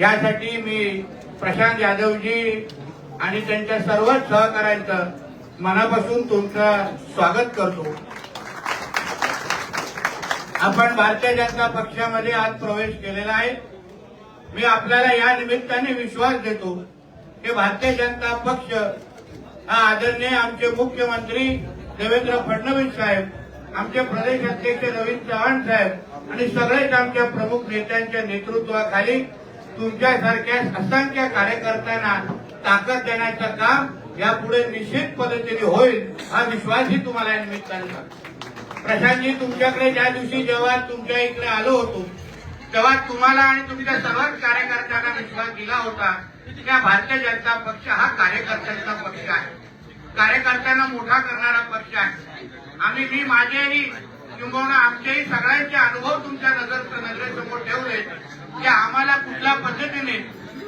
यासाठी मी प्रशांत यादवजी आणि त्यांच्या सर्वच सहकाऱ्यांचं मनापासून तुमचं स्वागत करतो. आपण भारतीय जनता पक्षामध्ये आज प्रवेश केलेला आहे. मी आपल्याला या निमित्ताने विश्वास देतो की भारतीय जनता पक्ष हा आदरणीय आमचे मुख्यमंत्री देवेंद्र फडणवीस साहेब आमचे प्रदेश अध्यक्ष रवींद्र चव्हाण साहेब आणि सगळेच आमच्या प्रमुख नेत्यांच्या नेतृत्वाखाली तुमच्यासारख्या असंख्य कार्यकर्त्यांना ताकद देण्याचं काम यापुढे निश्चित पद्धतीने होईल हा विश्वासही तुम्हाला या निमित्ताने सांगतो प्रशांतजी तुमच्याकडे ज्या दिवशी जेव्हा तुमच्या इकडे आलो होतो तेव्हा तुम्हाला आणि तुमच्या सर्वच कार्यकर्त्यांना विश्वास दिला होता की भारतीय जनता पक्ष हा कार्यकर्त्यांचा पक्ष आहे. कार्यकर्त्यांना मोठा करणारा पक्ष आहे. आम्ही मी माझेही किंबहुना आमचेही सगळ्यांचे अनुभव तुमच्या नजर नजरेसमोर ठेवले की आम्हाला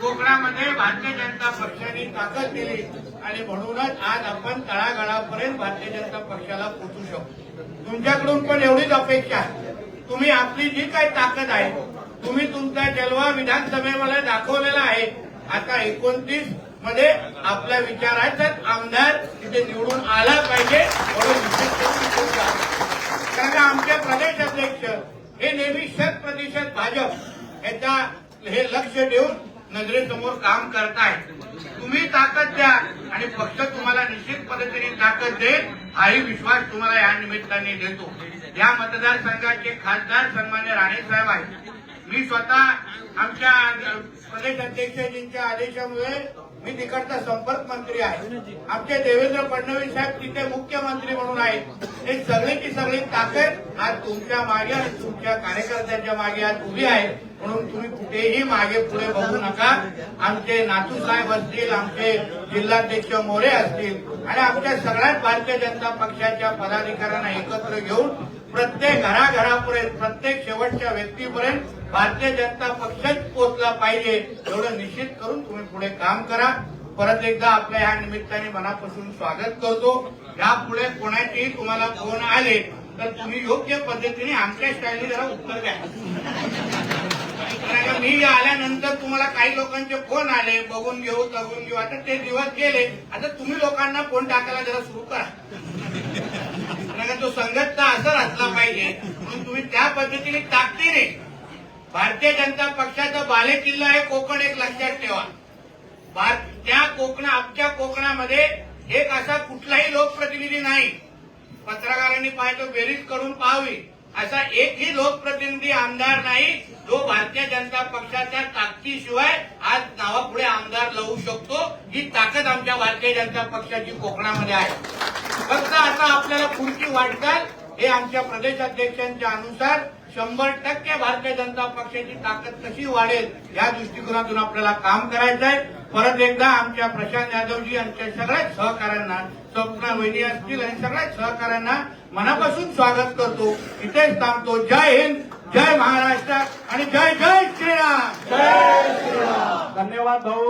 कोकणामध्ये भारतीय जनता पक्षाने ताकद दिली आणि म्हणूनच आज आपण तळागाळापर्यंत भारतीय जनता पक्षाला पोचू शकतो. तुमच्याकडून पण एवढीच अपेक्षा आहे. तुम्ही आपली जी काही ताकद आहे तुम्ही तुमचा जलवा विधानसभेमध्ये दाखवलेला आहे. आता एकोणतीसमध्ये आपल्या विचाराचाच आमदार तिथे निवडून आला पाहिजे म्हणून कारण आमचे प्रदेश अध्यक्ष हे नेहमी शत प्रतिशत भाजप याचा हे लक्ष देऊन नजरेसमोर काम करतायत तुम्ही ताकद द्या आणि पक्ष तुम्हाला निश्चित पद्धतीने ताकद देईल हाही विश्वास तुम्हाला या निमित्ताने देतो. या मतदारसंघाचे खासदार सन्मान्य राणे साहेब आहेत. मी स्वतः आमच्या प्रदेश अध्यक्षजींच्या आदेशामुळे मी तिकडचा संपर्क मंत्री आहे. आमचे देवेंद्र फडणवीस साहेब तिथे मुख्यमंत्री म्हणून आहेत. हे सगळीची सगळी ताकद आज तुमच्या मागे आणि तुमच्या कार्यकर्त्यांच्या मागे आज उभी आहे म्हणून तुम्ही कुठेही मागे पुढे बघू नका. आमचे नातू साहेब असतील आमचे जिल्हाध्यक्ष मोरे असतील आणि आमच्या सगळ्याच भारतीय जनता पक्षाच्या पदाधिकाऱ्यांना एकत्र घेऊन प्रत्येक घराघरापर्यंत प्रत्येक शेवटच्या व्यक्तीपर्यंत भारतीय जनता पक्षच पोहोचला पाहिजे एवढं निश्चित करून तुम्ही पुढे काम करा. परत एकदा आपल्या या निमित्ताने मनापासून स्वागत करतो. यापुढे कोणाचेही तुम्हाला फोन आले तर तुम्ही योग्य पद्धतीने आमच्या स्टाईलने जरा उत्तर द्या. मी आल्यानंतर तुम्हाला काही लोकांचे फोन आले बघून घेऊ तगून घेऊ. आता ते दिवस गेले. आता तुम्ही लोकांना फोन टाकायला जरा सुरू करा. तो संगत म्हणून तुम्ही त्या पद्धतीने ताकदीने भारतीय जनता पक्षाचा बालेकिल्ला आहे कोकण एक लक्षात ठेवा. त्या कोकण आमच्या कोकणामध्ये एक असा कुठलाही लोकप्रतिनिधी नाही. पत्रकारांनी पाहिजे बेरीज करून पाहावी. असा एकही लोकप्रतिनिधी आमदार नाही जो भारतीय जनता पक्षाच्या ताकदीशिवाय आज नावापुढे आमदार लावू शकतो. ही ताकद आमच्या भारतीय जनता पक्षाची कोकणामध्ये आहे. फक्त आता आपल्याला पुढची वाटचाल हे आमच्या प्रदेश अध्यक्षांच्या अनुसार शंभर टक्के भारतीय जनता पक्षाची ताकद कशी वाढेल या दृष्टिकोनातून आपल्याला काम करायचं आहे. परत एकदा आमच्या प्रशांत यादवजी यांच्या सगळ्याच सहकाऱ्यांना स्वप्ना वहिनी असतील आणि सगळ्याच सहकाऱ्यांना मनापासून स्वागत करतो. इथेच थांबतो. जय हिंद जय महाराष्ट्र आणि जय जय श्रीराम. धन्यवाद भाऊ.